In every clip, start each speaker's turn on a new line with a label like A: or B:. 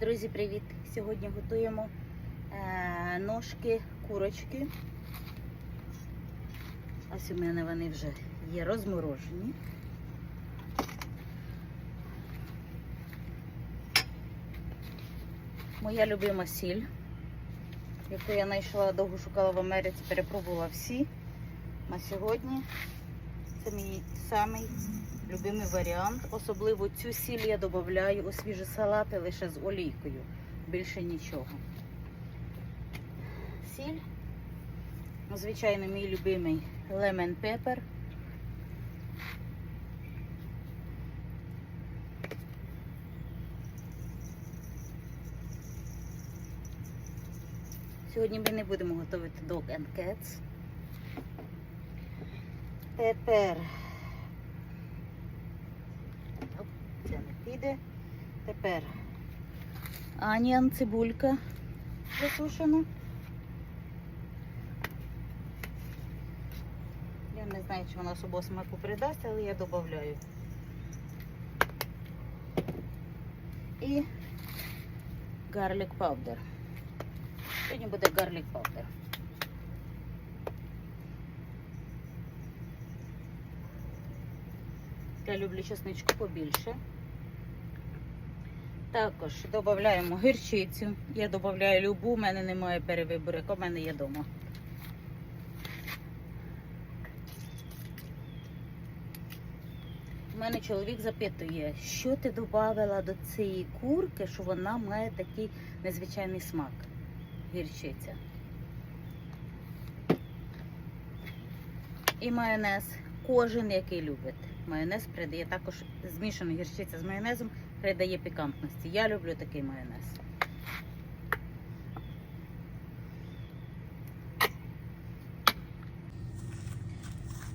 A: Друзі, привіт! Сьогодні готуємо е, ножки курочки. Ось у мене вони вже є розморожені. Моя любима сіль, яку я знайшла, довго шукала в Америці, перепробувала всі. На сьогодні це мій самий любимий варіант. Особливо цю сіль я додаю у свіжі салати лише з олійкою. Більше нічого. Сіль. Ну, Звичайно, мій любимий lemon pepper. Сьогодні ми не будемо готувати dog and cats. Тепер це не піде. Тепер аніан, цибулька засушена. Я не знаю, чи вона особо смаку придасть, але я додаю. І гарлік паудер. Сьогодні буде гарлік паудер. Я люблю чесничку побільше. Також додаємо гірчицю. Я додаю любу, у мене немає перевибору, яка в мене є вдома. У мене чоловік запитує, що ти додавала до цієї курки, що вона має такий незвичайний смак. Гірчиця. І майонез. Кожен, який любить. Майонез придає також змішана гірчиця з майонезом, придає пікантності. Я люблю такий майонез.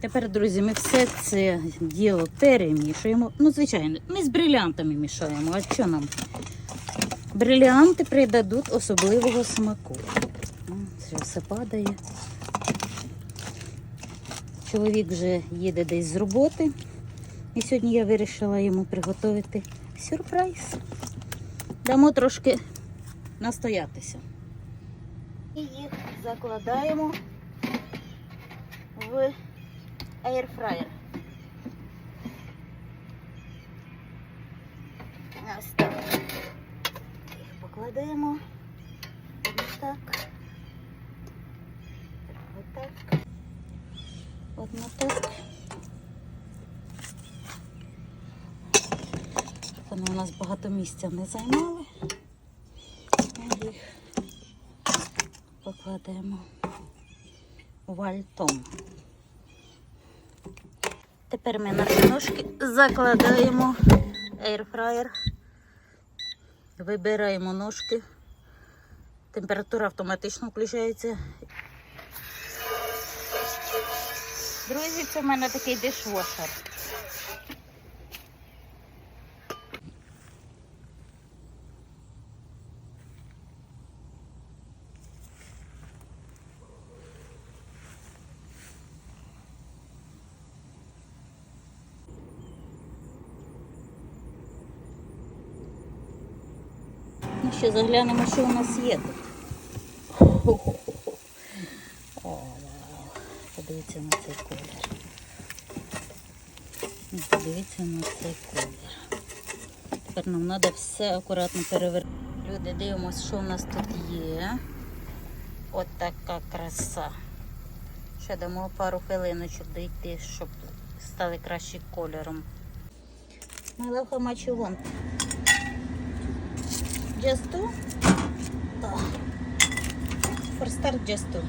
A: Тепер, друзі, ми все це діло перемішуємо. Ну, звичайно, ми з брилянтами мішаємо. А що нам? Брилянти придадуть особливого смаку. Це все падає. Чоловік вже їде десь з роботи. І сьогодні я вирішила йому приготувати сюрприз. Дамо трошки настоятися. І їх закладаємо в airfryer. Ось. Їх покладемо. Ось так. Ось так. Одно так. Вони у нас багато місця не займали. Ми їх покладемо вальтом. Тепер ми наші ножки закладаємо airfryer. Вибираємо ножки. Температура автоматично включається. Друзі, це в мене такий дишвошер. Що, заглянемо, що у нас є тут. Подивіться на цей колір. Подивіться на цей колір. Тепер нам треба все акуратно перевернути. Люди, дивимося, що у нас тут є. От така краса. Ще дамо пару хвилиночок дійти, щоб стали краще кольором. My love, just two. uh, for start just two.